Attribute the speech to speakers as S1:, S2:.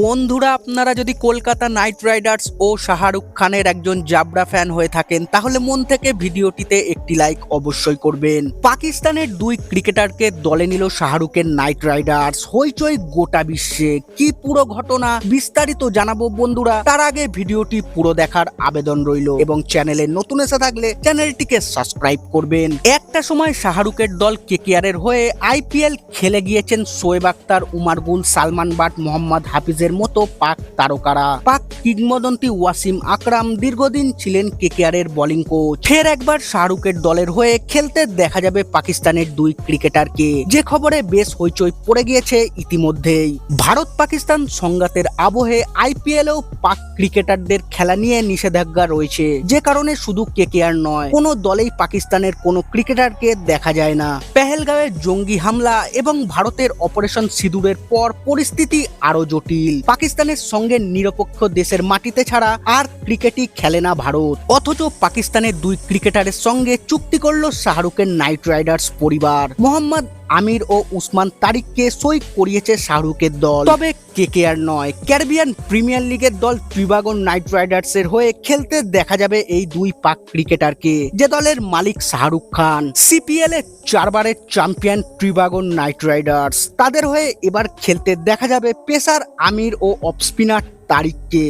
S1: বন্ধুরা, আপনারা যদি কলকাতা নাইট রাইডার্স ও শাহরুখ খানের একজন জাবরা ফ্যান হয়ে থাকেন, তাহলে মন থেকে ভিডিওটিতে একটি লাইক অবশ্যই করবেন। পাকিস্তানের দুই ক্রিকেটারকে দলে নিল শাহরুখের নাইট রাইডার্স। হইচই গোটা বিশ্বে। কি পুরো ঘটনা বিস্তারিত জানাব বন্ধুরা, তার আগে ভিডিওটি পুরো দেখার আবেদন রইল এবং চ্যানেলে নতুন এসে থাকলে চ্যানেলটিকে সাবস্ক্রাইব করবেন। একটা সময় শাহরুখের দল কেকেআরের হয়ে আইপিএল খেলে গিয়েছেন শোয়েব আক্তার, উমার গুল, সালমান বাট, মোহাম্মদ হাফিজের মতো পাক তারকারা। পাক কিংবদন্তি ওয়াসিম আকরাম দীর্ঘদিন ছিলেন কেকেআরের বোলিং কোচ। ফের একবার শাহরুখের দলের হয়ে খেলতে দেখা যাবে পাকিস্তানের দুই ক্রিকেটারকে। যে খবরে বেশ হইচই পড়ে গিয়েছে ইতিমধ্যেই। ভারত পাকিস্তান সংঘাতের আবহে আইপিএলেও পাক ক্রিকেটারদের খেলা নিয়ে নিষেধাজ্ঞা রয়েছে। যে কারণে শুধু কেকেআর নয়, কোনো দলেই পাকিস্তানের কোনো ক্রিকেটারকে দেখা যায় না। পেহেলগাঁওয়ে জঙ্গি হামলা এবং ভারতের অপারেশন সিঁদুরের পর পরিস্থিতি আরও জটিল। পাকিস্তানের সঙ্গে নিরপেক্ষ দেশের মাটিতে ছাড়া আর ক্রিকেটই খেলে না ভারত। অথচ পাকিস্তানের দুই ক্রিকেটারের সঙ্গে চুক্তি করল শাহরুখের নাইট রাইডার্স পরিবার। মোহাম্মদ আমির ও উসমান তারিককে সই করিয়েছে শাহরুখের দল। তবে কেকেআর নয়, ক্যারিবিয়ান প্রিমিয়ার লিগের দল ট্রিবাগন নাইট রাইডার্স এর হয়ে খেলতে দেখা যাবে এই দুই পাক ক্রিকেটারকে। যে দলের মালিক শাহরুখ খান সিপিএল এর চারবারের চ্যাম্পিয়ন ট্রিবাগন নাইট রাইডার্স। তাদের হয়ে এবার খেলতে দেখা যাবে পেসার আমির ও অফ স্পিনার তারিককে।